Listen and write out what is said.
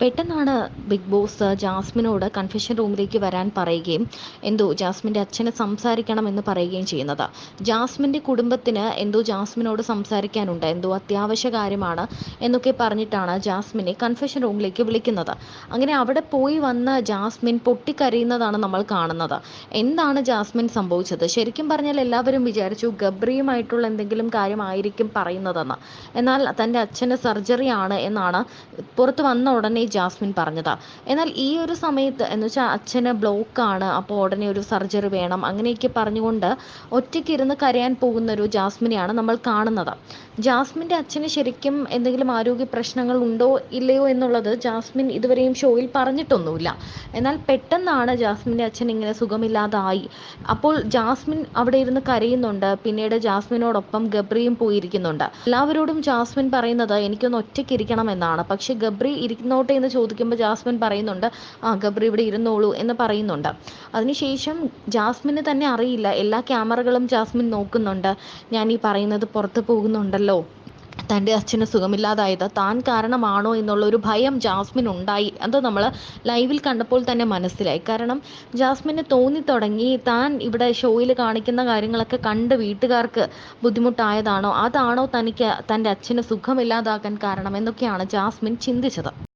പെട്ടെന്നാണ് big boss ജാസ്മിനോട് confession റൂമിലേക്ക് വരാൻ പറയുകയും എന്തോ ജാസ്മിന്റെ അച്ഛനെ സംസാരിക്കണം എന്ന് പറയുകയും ചെയ്യുന്നത്. ജാസ്മിന്റെ കുടുംബത്തിന് എന്തോ ജാസ്മിനോട് സംസാരിക്കാനുണ്ട് എന്തോ അത്യാവശ്യ കാര്യമാണ് എന്നൊക്കെ പറഞ്ഞിട്ടാണ് ജാസ്മിനെ കൺഫെഷൻ റൂമിലേക്ക് വിളിക്കുന്നത്. അങ്ങനെ അവിടെ പോയി വന്ന ജാസ്മിൻ പൊട്ടിക്കരയുന്നതാണ് നമ്മൾ കാണുന്നത്. എന്താണ് ജാസ്മിൻ സംഭവിച്ചത്? ശരിക്കും പറഞ്ഞാൽ എല്ലാവരും വിചാരിച്ചു ഗബ്രിയുമായിട്ടുള്ള എന്തെങ്കിലും കാര്യമായിരിക്കും പറയുന്നതെന്ന്. എന്നാൽ തന്റെ അച്ഛന് സർജറി ആണ് എന്നാണ് പുറത്ത് വന്ന ഉടനെ ജാസ്മിൻ പറഞ്ഞത്. എന്നാൽ ഈ ഒരു സമയത്ത് എന്ന് വെച്ചാൽ അച്ഛന് ബ്ലോക്കാണ് അപ്പോൾ ഉടനെ ഒരു സർജറി വേണം അങ്ങനെയൊക്കെ പറഞ്ഞുകൊണ്ട് ഒറ്റയ്ക്ക് ഇരുന്ന് കരയാൻ പോകുന്ന ഒരു ജാസ്മിനെയാണ് നമ്മൾ കാണുന്നത്. ജാസ്മിന്റെ അച്ഛന് ശരിക്കും എന്തെങ്കിലും ആരോഗ്യ പ്രശ്നങ്ങൾ ഉണ്ടോ ഇല്ലയോ എന്നുള്ളത് ജാസ്മിൻ ഇതുവരെയും ഷോയിൽ പറഞ്ഞിട്ടൊന്നുമില്ല. എന്നാൽ പെട്ടെന്നാണ് ജാസ്മിന്റെ അച്ഛൻ ഇങ്ങനെ സുഖമില്ലാതായി. അപ്പോൾ ജാസ്മിൻ അവിടെ ഇരുന്ന് കരയുന്നുണ്ട് പിന്നീട് ജാസ്മിനോടൊപ്പം ഗബ്രിയും പോയിരിക്കുന്നുണ്ട്. എല്ലാവരോടും ജാസ്മിൻ പറയുന്നത് എനിക്കൊന്ന് ഒറ്റയ്ക്ക് ഇരിക്കണം എന്നാണ് പക്ഷെ ഗബ്രി ഇരിക്കുന്നോട്ടെ എന്ന് ചോദിക്കുമ്പോൾ ജാസ്മിൻ പറയുന്നുണ്ട് ആ ഗബ്രി ഇവിടെ ഇരുന്നോളൂ എന്ന് പറയുന്നുണ്ട്. അതിനുശേഷം ജാസ്മിന് തന്നെ അറിയില്ല. എല്ലാ ക്യാമറകളും ജാസ്മിൻ നോക്കുന്നുണ്ട്. ഞാൻ ഈ പറയുന്നത് പുറത്ത് പോകുന്നുണ്ടല്ലോ. തന്റെ അച്ഛന് സുഖമില്ലാതായത് താൻ കാരണമാണോ എന്നുള്ള ഒരു ഭയം ജാസ്മിൻ ഉണ്ടായി അത് നമ്മൾ ലൈവിൽ കണ്ടപ്പോൾ തന്നെ മനസ്സിലായി. കാരണം ജാസ്മിന് തോന്നി തുടങ്ങി താൻ ഇവിടെ ഷോയിൽ കാണിക്കുന്ന കാര്യങ്ങളൊക്കെ കണ്ട് വീട്ടുകാർക്ക് ബുദ്ധിമുട്ടായതാണോ? അതാണോ തനിക്ക് തന്റെ അച്ഛന് സുഖമില്ലാതാക്കാൻ കാരണം എന്നൊക്കെയാണ് ജാസ്മിൻ ചിന്തിച്ചത്.